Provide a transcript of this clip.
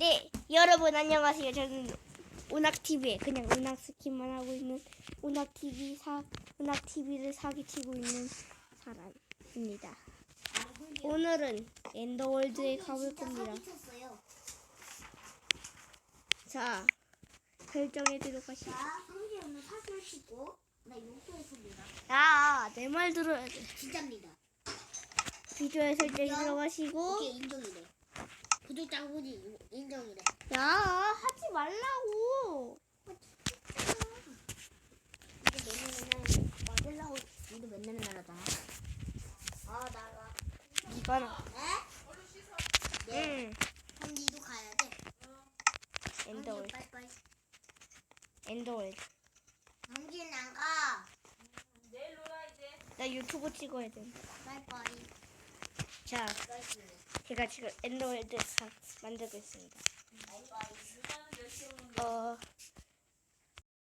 네, 여러분 안녕하세요. 저는 운학 TV에 그냥 운학 스킨만 하고 있는 운학 TV 사 운학 TV를 사기치고 있는 사람입니다. 오늘은 엔더월드에 가볼 겁니다. 자, 나 용서했습니다. 야, 내말 들어야 돼. 진짜입니다. 비디오에 설정해 들어가시고. 오케이 인정이래. 구독자분이 인정이래. 야, 하지 말라고. 이게 맨날 맨날 맞으려고 니도 맨날 맨날 하잖아. 아 나가. 니가 나. 네? 응. 그럼 니도 가야 돼. 엔더월드. 빨리빨리. 엔더월드. 성진 안 가. 나 유튜브 찍어야 돼. 빨리빨리. 자, 제가 지금 엔더월드 만들고 있습니다. 음.